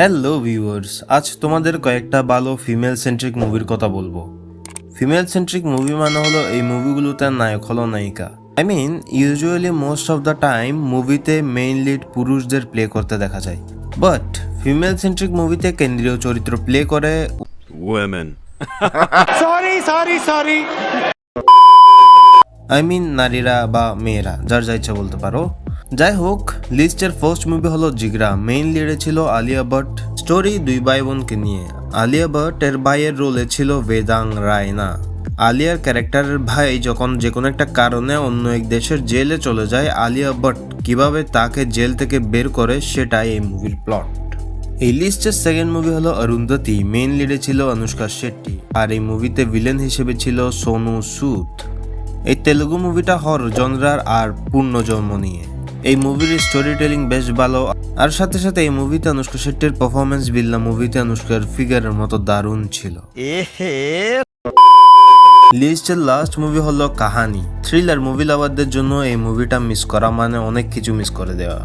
Hello viewers আজ তোমাদের কয়েকটা ভালো ফিমেল সেন্ট্রিক মুভির কথা বলব। ফিমেল সেন্ট্রিক মুভি মানে হলো এই মুভিগুলোতে নায়ক হলো নায়িকা। I mean usually most of the time মুভিতে মেইন লিড পুরুষদের প্লে করতে দেখা যায়। বাট ফিমেল সেন্ট্রিক মুভিতে কেন্দ্রীয় চরিত্র প্লে করে women sorry sorry sorry I mean নারীরা বা মেয়েরা যার যা ইচ্ছা বলতে পারো। যাই হোক লিস্টের ফার্স্ট মুভি হলো জিগরা। মেইন লিডে ছিল আলিয়া ভট্ট। স্টোরি দুই ভাই বোনকে নিয়ে। আলিয়া ভট্ট এর ভাইয়ের রোলে ছিল বেদাং রায়না। আলিয়ার ক্যারেক্টারের ভাই যখন যে কোনো একটা কারণে অন্য এক দেশের জেলে চলে যায়, আলিয়া ভট্ট কীভাবে তাকে জেল থেকে বের করে সেটাই এই মুভির প্লট এই লিস্টের সেকেন্ড মুভি হলো অরুন্ধতি। মেইন লিডে ছিল অনুষ্কা শেট্টি। আর এই মুভিতে ভিলেন হিসেবে ছিল সোনু সুদ। এই তেলুগু মুভিটা হর জনরার আর পূর্ণ জন্ম নিয়ে। এই মুভির স্টোরি টেলিং বেশ ভালো। আর সাথে সাথে এই মুভিতে অনুষ্কা শেট্টির পারফরমেন্স বিল্লা মুভিতে অনুষ্কার ফিগারের মতো দারুণ ছিল। লিস্টের লাস্ট মুভি হলো কাহানি। থ্রিলার মুভি লাভারদের জন্য এই মুভিটা মিস করা মানে অনেক কিছু মিস করে দেওয়া।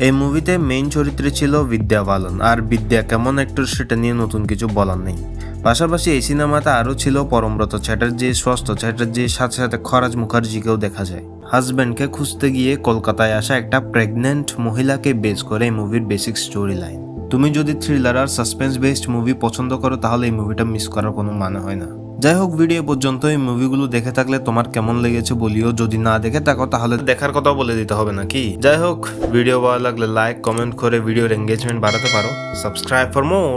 এই মুভিতে মেইন চরিত্রে ছিল বিদ্যা বালন। আর বিদ্যা কেমন অ্যাক্টর সেটা নিয়ে নতুন কিছু বলার নেই। পাশাপাশি এই সিনেমাতে আরও ছিল পরমব্রত চ্যাটার্জি স্বস্থ চ্যাটার্জির সাথে সাথে খরাজ মুখার্জিকেও দেখা যায়। হাজব্যান্ডকে খুঁজতে গিয়ে কলকাতায় আসা একটা প্রেগনেন্ট মহিলাকে বেস করে এই মুভির বেসিক স্টোরি লাইন তুমি যদি থ্রিলার আর সাসপেন্স বেসড মুভি পছন্দ করো, তাহলে এই মুভিটা মিস করার কোনো মানে হয় না। যাই হোক ভিডিও পর্যন্ত এই মুভিগুলো দেখে থাকলে তোমার কেমন লেগেছে বলিও যদি না দেখে থাকো, তাহলে দেখার কথাও বলে দিতে হবে নাকি যাই হোক ভিডিও ভালো লাগলে লাইক কমেন্ট করে ভিডিওর এঙ্গেজমেন্ট বাড়াতে পারো। Subscribe for more